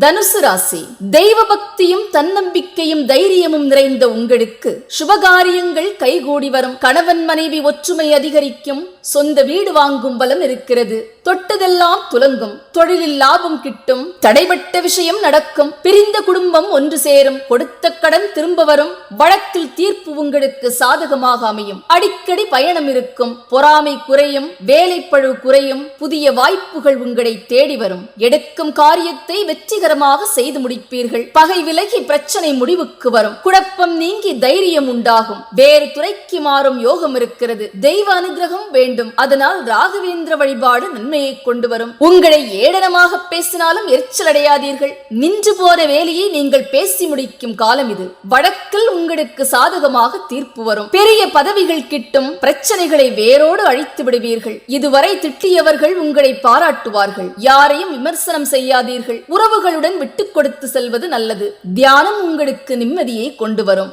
தனுசு ராசி தெய்வ பக்தியும் தன்னம்பிக்கையும் தைரியமும் நிறைந்த உங்களுக்கு சுபகாரியங்கள் கைகூடி வரும். கணவன் மனைவி ஒற்றுமை அதிகரிக்கும். சொந்த வீடு வாங்கும் பலம் இருக்கிறது. தொட்டதெல்லாம் துலங்கும் தொழிலில் லாபம் கிட்டும் தடைபட்ட விஷயம் நடக்கும் பிரிந்த குடும்பம் ஒன்று சேரும் கொடுத்த கடன் திரும்ப வரும் வழக்கில் தீர்ப்பு உங்களுக்கு சாதகமாக அமையும். அடிக்கடி பயணம் இருக்கும் பொறாமை குறையும் வேலைப்பழு குறையும் புதிய வாய்ப்புகள் உங்களை தேடி வரும். எடுக்கும் காரியத்தை வெற்றிகரமாக செய்து முடிப்பீர்கள். பகை விலகி பிரச்சனை முடிவுக்கு வரும். குழப்பம் நீங்கி தைரியம் உண்டாகும். வேறு துறைக்கு மாறும் யோகம் இருக்கிறது. தெய்வ அனுகிரகம் வேண்டும். அதனால் ராகவேந்திர வழிபாடு உண்மையை கொண்டு வரும் உங்களை ஏளனமாக பேசினாலும் எரிச்சல் அடையாதீர்கள். நின்று போன வேலையை நீங்கள் பேசி முடிக்கும் காலம் இது. வழக்கில் உங்களுக்கு சாதகமாக தீர்ப்பு வரும். பெரிய பதவிகள் கிட்டும் பிரச்சனைகளை வேரோடு அழித்து விடுவீர்கள். இதுவரை திட்டியவர்கள் உங்களை பாராட்டுவார்கள். யாரையும் விமர்சனம் செய்யாதீர்கள். உறவுகளுடன் விட்டுக் கொடுத்து செல்வது நல்லது. தியானம் உங்களுக்கு நிம்மதியை கொண்டு வரும்.